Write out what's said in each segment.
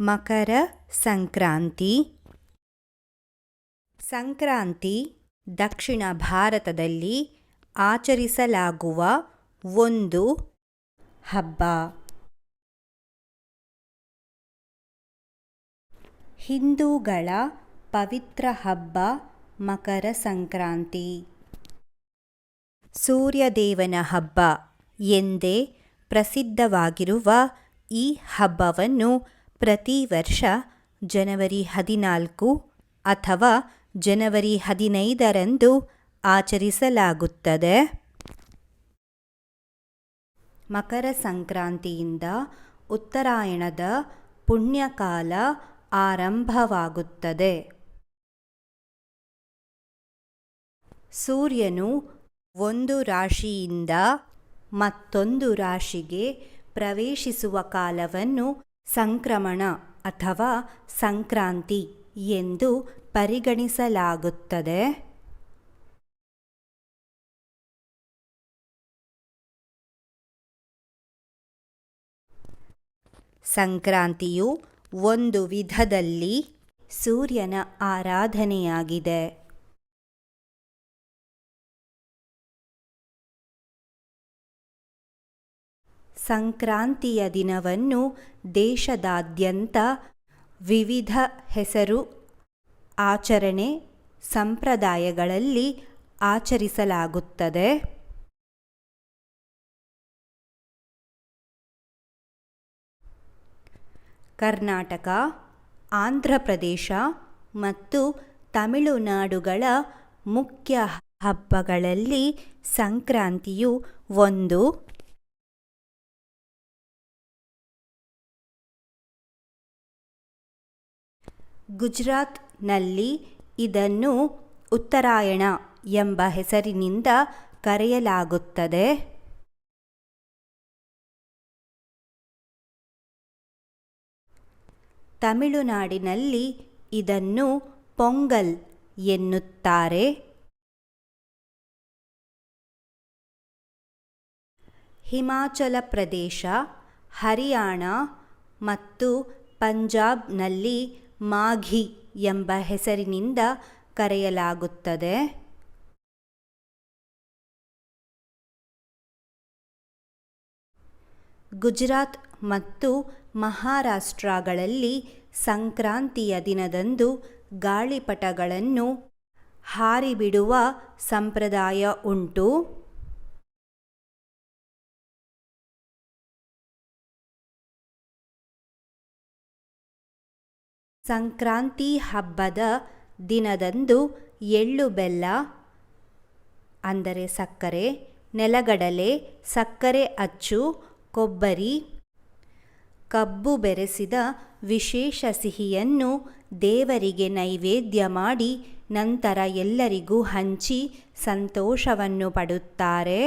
ಮಕರ ಸಂಕ್ರಾಂತಿ. ಸಂಕ್ರಾಂತಿ ದಕ್ಷಿಣ ಭಾರತದಲ್ಲಿ ಆಚರಿಸಲಾಗುವ ಒಂದು ಹಬ್ಬ. ಹಿಂದೂಗಳ ಪವಿತ್ರ ಹಬ್ಬ ಮಕರ ಸಂಕ್ರಾಂತಿ. ಸೂರ್ಯದೇವನ ಹಬ್ಬ ಎಂದೇ ಪ್ರಸಿದ್ಧವಾಗಿರುವ ಈ ಹಬ್ಬವನ್ನು ಪ್ರತಿ ವರ್ಷ ಜನವರಿ ಹದಿನಾಲ್ಕು ಅಥವಾ ಜನವರಿ ಹದಿನೈದರಂದು ಆಚರಿಸಲಾಗುತ್ತದೆ. ಮಕರ ಸಂಕ್ರಾಂತಿಯಿಂದ ಉತ್ತರಾಯಣದ ಪುಣ್ಯಕಾಲ ಆರಂಭವಾಗುತ್ತದೆ. ಸೂರ್ಯನು ಒಂದು ರಾಶಿಯಿಂದ ಮತ್ತೊಂದು ರಾಶಿಗೆ ಪ್ರವೇಶಿಸುವ ಕಾಲವನ್ನು ಸಂಕ್ರಮಣ ಅಥವಾ ಸಂಕ್ರಾಂತಿ ಎಂದು ಪರಿಗಣಿಸಲಾಗುತ್ತದೆ. ಸಂಕ್ರಾಂತಿಯು ಒಂದು ವಿಧದಲ್ಲಿ ಸೂರ್ಯನ ಆರಾಧನೆಯಾಗಿದೆ. ಸಂಕ್ರಾಂತಿಯ ದಿನವನ್ನು ದೇಶದಾದ್ಯಂತ ವಿವಿಧ ಹೆಸರು, ಆಚರಣೆ, ಸಂಪ್ರದಾಯಗಳಲ್ಲಿ ಆಚರಿಸಲಾಗುತ್ತದೆ. ಕರ್ನಾಟಕ, ಆಂಧ್ರ ಪ್ರದೇಶ ಮತ್ತು ತಮಿಳುನಾಡುಗಳ ಮುಖ್ಯ ಹಬ್ಬಗಳಲ್ಲಿ ಸಂಕ್ರಾಂತಿಯು ಒಂದು. ಗುಜರಾತ್ನಲ್ಲಿ ಇದನ್ನು ಉತ್ತರಾಯಣ ಎಂಬ ಹೆಸರಿನಿಂದ ಕರೆಯಲಾಗುತ್ತದೆ. ತಮಿಳುನಾಡಿನಲ್ಲಿ ಇದನ್ನು ಪೊಂಗಲ್ ಎನ್ನುತ್ತಾರೆ. ಹಿಮಾಚಲ ಪ್ರದೇಶ, ಹರಿಯಾಣ ಮತ್ತು ಪಂಜಾಬ್ನಲ್ಲಿ ಮಾಘಿ ಎಂಬ ಹೆಸರಿನಿಂದ ಕರೆಯಲಾಗುತ್ತದೆ. ಗುಜರಾತ್ ಮತ್ತು ಮಹಾರಾಷ್ಟ್ರಗಳಲ್ಲಿ ಸಂಕ್ರಾಂತಿಯ ದಿನದಂದು ಗಾಳಿಪಟಗಳನ್ನು ಹಾರಿಬಿಡುವ ಸಂಪ್ರದಾಯ ಉಂಟು. ಸಂಕ್ರಾಂತಿ ಹಬ್ಬದ ದಿನದಂದು ಎಳ್ಳು ಬೆಲ್ಲ, ಅಂದರೆ ಸಕ್ಕರೆ, ನೆಲಗಡಲೆ, ಸಕ್ಕರೆ ಅಚ್ಚು, ಕೊಬ್ಬರಿ, ಕಬ್ಬು ಬೆರೆಸಿದ ವಿಶೇಷ ಸಿಹಿಯನ್ನು ದೇವರಿಗೆ ನೈವೇದ್ಯ ಮಾಡಿ ನಂತರ ಎಲ್ಲರಿಗೂ ಹಂಚಿ ಸಂತೋಷವನ್ನು ಪಡುತ್ತಾರೆ.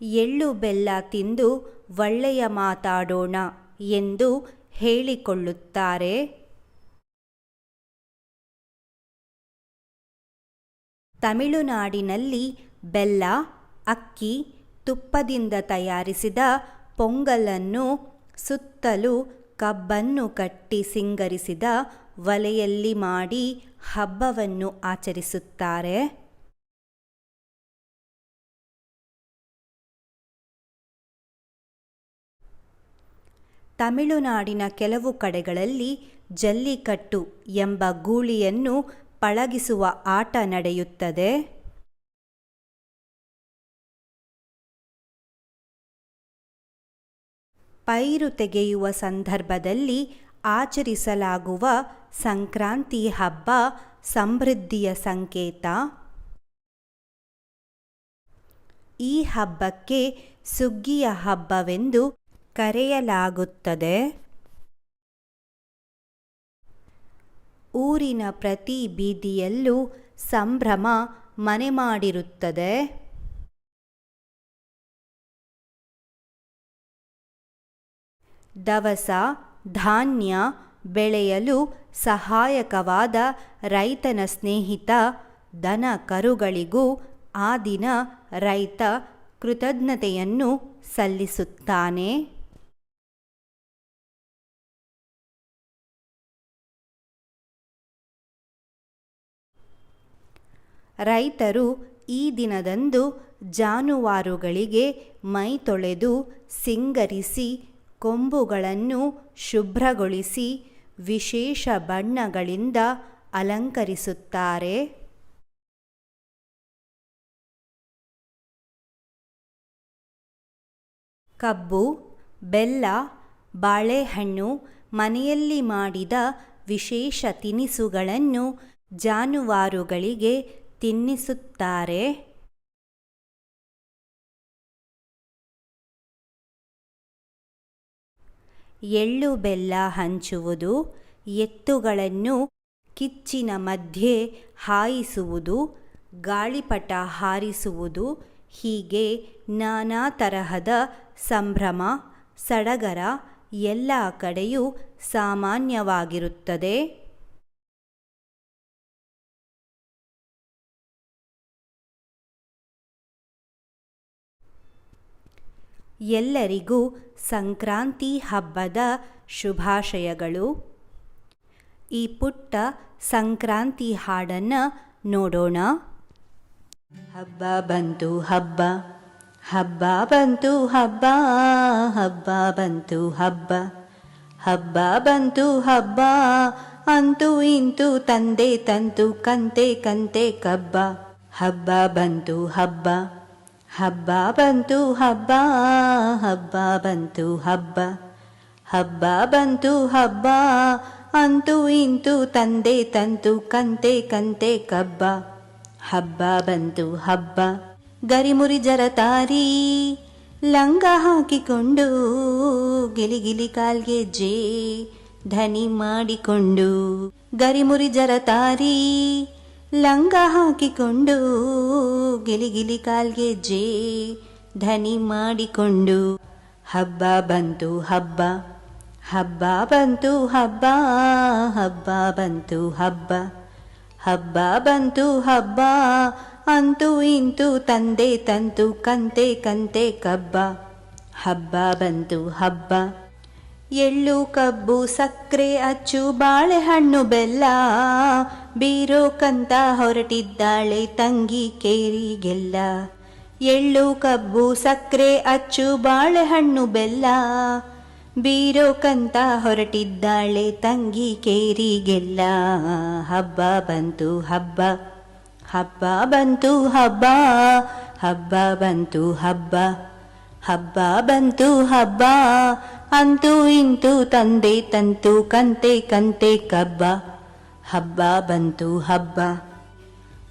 ಎಳ್ಳು ಬೆಲ್ಲ ತಿಂದು ಒಳ್ಳೆಯ ಮಾತಾಡೋಣ ಎಂದು ಹೇಳಿಕೊಳ್ಳುತ್ತಾರೆ. ತಮಿಳುನಾಡಿನಲ್ಲಿ ಬೆಲ್ಲ, ಅಕ್ಕಿ, ತುಪ್ಪದಿಂದ ತಯಾರಿಸಿದ ಪೊಂಗಲನ್ನು ಸುತ್ತಲೂ ಕಬ್ಬನ್ನು ಕಟ್ಟಿ ಸಿಂಗರಿಸಿದ ಒಲೆಯಲ್ಲಿ ಮಾಡಿ ಹಬ್ಬವನ್ನು ಆಚರಿಸುತ್ತಾರೆ. ತಮಿಳುನಾಡಿನ ಕೆಲವು ಕಡೆಗಳಲ್ಲಿ ಜಲ್ಲಿಕಟ್ಟು ಎಂಬ ಗೂಳಿಯನ್ನು ಪಳಗಿಸುವ ಆಟ ನಡೆಯುತ್ತದೆ. ಪೈರು ತೆಗೆಯುವ ಸಂದರ್ಭದಲ್ಲಿ ಆಚರಿಸಲಾಗುವ ಸಂಕ್ರಾಂತಿ ಹಬ್ಬ ಸಮೃದ್ಧಿಯ ಸಂಕೇತ. ಈ ಹಬ್ಬಕ್ಕೆ ಸುಗ್ಗಿಯ ಹಬ್ಬವೆಂದು ಕರೆಯಲಾಗುತ್ತದೆ. ಊರಿನ ಪ್ರತಿ ಬೀದಿಯಲ್ಲೂ ಸಂಭ್ರಮ ಮನೆ ಮಾಡಿರುತ್ತದೆ ದವಸ, ಧಾನ್ಯ ಬೆಳೆಯಲು ಸಹಾಯಕವಾದ ರೈತನ ಸ್ನೇಹಿತ ದನ ಕರುಗಳಿಗೂ ಆ ದಿನ ರೈತ ಕೃತಜ್ಞತೆಯನ್ನು ಸಲ್ಲಿಸುತ್ತಾನೆ. ರೈತರು ಈ ದಿನದಂದು ಜಾನುವಾರುಗಳಿಗೆ ಮೈ ತೊಳೆದು ಸಿಂಗರಿಸಿ, ಕೊಂಬುಗಳನ್ನು ಶುಭ್ರಗೊಳಿಸಿ ವಿಶೇಷ ಬಣ್ಣಗಳಿಂದ ಅಲಂಕರಿಸುತ್ತಾರೆ. ಕಬ್ಬು, ಬೆಲ್ಲ, ಬಾಳೆಹಣ್ಣು, ಮನೆಯಲ್ಲಿ ಮಾಡಿದ ವಿಶೇಷ ತಿನಿಸುಗಳನ್ನು ಜಾನುವಾರುಗಳಿಗೆ ತಿನ್ನಿಸುತ್ತಾರೆ. ಎಳ್ಳು ಬೆಲ್ಲ ಹಂಚುವುದು, ಎತ್ತುಗಳನ್ನು ಕಿಚ್ಚಿನ ಮಧ್ಯೆ ಹಾಯಿಸುವುದು, ಗಾಳಿಪಟ ಹಾರಿಸುವುದು, ಹೀಗೆ ನಾನಾ ತರಹದ ಸಂಭ್ರಮ, ಸಡಗರ ಎಲ್ಲ ಕಡೆಯೂ ಸಾಮಾನ್ಯವಾಗಿರುತ್ತದೆ. ಎಲ್ಲರಿಗೂ ಸಂಕ್ರಾಂತಿ ಹಬ್ಬದ ಶುಭಾಶಯಗಳು. ಈ ಪುಟ್ಟ ಸಂಕ್ರಾಂತಿ ಹಾಡನ್ನು ನೋಡೋಣ. ಹಬ್ಬ ಬಂತು ಹಬ್ಬ ಹಬ್ಬ ಬಂತು ಹಬ್ಬ ಹಬ್ಬ ಬಂತು ಹಬ್ಬ ಹಬ್ಬ ಬಂತು ಹಬ್ಬ, ಅಂತೂ ಇಂತು ತಂದೆ ತಂತು, ಕಂತೆ ಕಂತೆ ಕಬ್ಬ. ಹಬ್ಬ ಬಂತು ಹಬ್ಬ ಹಬ್ಬ ಬಂತು ಹಬ್ಬ ಹಬ್ಬ ಬಂತು ಹಬ್ಬ. ಹಬ್ಬ ಬಂತು ಹಬ್ಬ, ಅಂತೂ ಇಂತು ತಂದೆ ತಂತು, ಕಂತೆ ಕಂತೆ ಕಬ್ಬ. ಹಬ್ಬ ಬಂತು ಹಬ್ಬ. ಗರಿಮುರಿ ಜರತಾರಿ ಲಂಗ ಹಾಕಿಕೊಂಡು ಗಿಲಿಗಿಲಿ ಕಾಲ್ಗೆ ಜೇ ಧನಿ ಮಾಡಿಕೊಂಡು ಗರಿಮುರಿ ಜರತಾರಿ ಲಂಗ ಹಾಕಿಕೊಂಡು ಗಿಲಿಗಿಲಿ ಕಾಲ್ಗೆ ಜೇ ಧನಿ ಮಾಡಿಕೊಂಡು ಹಬ್ಬ ಬಂತು ಹಬ್ಬ ಹಬ್ಬ ಬಂತು ಹಬ್ಬ ಹಬ್ಬ ಬಂತು ಹಬ್ಬ ಹಬ್ಬ ಬಂತು ಹಬ್ಬ, ಅಂತೂ ಇಂತು ತಂದೆ ತಂತು ಕಂತೆ ಕಂತೆ ಕಬ್ಬ, ಹಬ್ಬ ಬಂತು ಹಬ್ಬ. ಎಳ್ಳು ಕಬ್ಬು ಸಕ್ಕರೆ ಅಚ್ಚು ಬಾಳೆಹಣ್ಣು ಬೆಲ್ಲ ಬೀರೋಕಂತ ಹೊರಟಿದ್ದಾಳೆ ತಂಗಿ ಕೇರಿಗೆಲ್ಲ. ಎಳ್ಳು ಕಬ್ಬು ಸಕ್ಕರೆ ಅಚ್ಚು ಬಾಳೆಹಣ್ಣು ಬೆಲ್ಲ. ಬೀರೋಕಂತ ಹೊರಟಿದ್ದಾಳೆ ತಂಗಿ ಕೇರಿಗೆಲ್ಲ. ಹಬ್ಬ ಬಂತು ಹಬ್ಬ ಹಬ್ಬ ಬಂತು ಹಬ್ಬ ಹಬ್ಬ ಬಂತು ಹಬ್ಬ ಹಬ್ಬ ಬಂತು ಹಬ್ಬ. ಅಂತೂ ಇಂತು ತಂದೆ ತಂತು, ಕಂತೆ ಕಂತೆ ಕಬ್ಬ. ಹಬ್ಬ ಬಂತು ಹಬ್ಬ.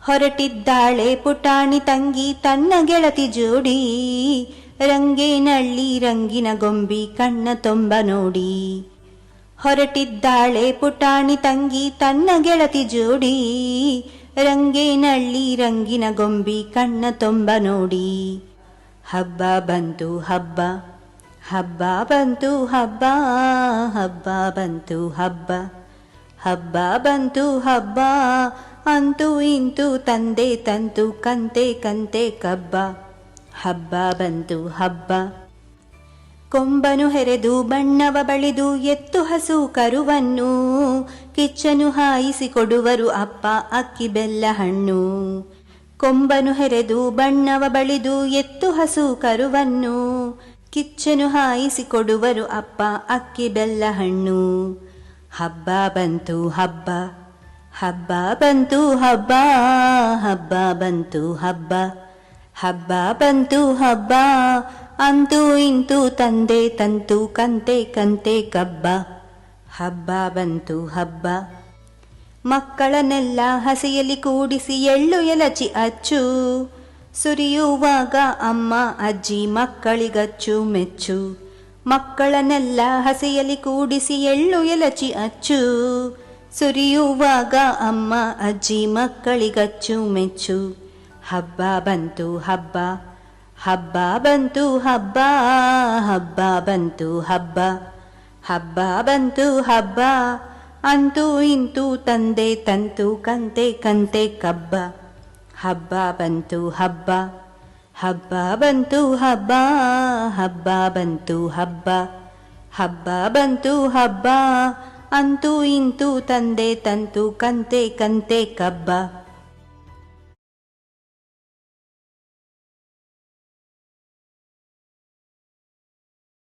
ಹೊರಟಿದ್ದಾಳೆ ಪುಟಾಣಿ ತಂಗಿ ತನ್ನ ಗೆಳತಿ ಜೋಡಿ. ರಂಗೇನಳ್ಳಿ ರಂಗಿನ ಗೊಂಬಿ ಕಣ್ಣ ತೊಂಬ ನೋಡಿ. ಹೊರಟಿದ್ದಾಳೆ ಪುಟಾಣಿ ತಂಗಿ ತನ್ನ ಗೆಳತಿ ಜೋಡಿ. ರಂಗೇನಳ್ಳಿ ರಂಗಿನ ಗೊಂಬಿ ಕಣ್ಣ ತೊಂಬ ನೋಡಿ. ಹಬ್ಬ ಬಂತು ಹಬ್ಬ. ಹಬ್ಬ ಬಂತು ಹಬ್ಬ. ಹಬ್ಬ ಬಂತು ಹಬ್ಬ. ಹಬ್ಬ ಬಂತು ಹಬ್ಬ, ಅಂತೂ ಇಂತು ತಂದೆ ತಂತು, ಕಂತೆ ಕಂತೆ ಕಬ್ಬ. ಹಬ್ಬ ಬಂತು ಹಬ್ಬ. ಕೊಂಬನು ಹೆರೆದು, ಬಣ್ಣವ ಬಳಿದು, ಎತ್ತು ಹಸು ಕರುವನ್ನು. ಕಿಚ್ಚನು ಹಾಯಿಸಿ ಕೊಡುವರು ಅಪ್ಪ, ಅಕ್ಕಿ ಬೆಲ್ಲ ಹಣ್ಣು. ಕೊಂಬನು ಹೆರೆದು, ಬಣ್ಣವ ಬಳಿದು, ಎತ್ತು ಹಸು ಕರುವನ್ನು. ಕಿಚ್ಚನು ಹಾಯಿಸಿ ಕೊಡುವರು ಅಪ್ಪ, ಅಕ್ಕಿ ಬೆಲ್ಲ ಹಣ್ಣು. ಹಬ್ಬ ಬಂತು ಹಬ್ಬ ಹಬ್ಬ ಬಂತು ಹಬ್ಬ ಹಬ್ಬ ಬಂತು ಹಬ್ಬ ಹಬ್ಬ ಬಂತು ಹಬ್ಬ, ಅಂತೂ ಇಂತೂ ತಂದೆ ತಂತು ಕಂತೆ ಕಂತೆ ಕಬ್ಬ, ಹಬ್ಬ ಬಂತು ಹಬ್ಬ. ಮಕ್ಕಳನ್ನೆಲ್ಲ ಹಸಿಯಲ್ಲಿ ಕೂಡಿಸಿ ಎಳ್ಳು ಎಲಚಿ ಅಚ್ಚು, ಸುರಿಯುವಾಗ ಅಮ್ಮ ಅಜ್ಜಿ ಮಕ್ಕಳಿಗಚ್ಚು ಮೆಚ್ಚು. ಮಕ್ಕಳನ್ನೆಲ್ಲ ಹಸೆಯಲ್ಲಿ ಕೂಡಿಸಿ ಎಳ್ಳು ಎಲಚಿ ಅಚ್ಚು. ಸುರಿಯುವಾಗ ಅಮ್ಮ, ಅಜ್ಜಿ ಮಕ್ಕಳಿಗಚ್ಚು ಮೆಚ್ಚು. ಹಬ್ಬ ಬಂತು, ಹಬ್ಬ. ಹಬ್ಬ ಬಂತು, ಹಬ್ಬ. ಹಬ್ಬ ಬಂತು, ಹಬ್ಬ. ಹಬ್ಬ ಬಂತು, ಹಬ್ಬ. ಅಂತೂ ಇಂತೂ ತಂದೆ, ತಂತು, ಕಂತೆ ಕಂತೆ ಕಬ್ಬ. ಹಬ್ಬ ಬಂತು, ಹಬ್ಬ. ಹಬ್ಬ ಬಂತು ಹಬ್ಬ ಹಬ್ಬ ಬಂತು ಹಬ್ಬ. ಹಬ್ಬ ಬಂತು ಹಬ್ಬ, ಅಂತೂ ಇಂತೂ ತಂದೆ ತಂತು, ಕಂತೆ ಕಂತೆ ಕಬ್ಬ.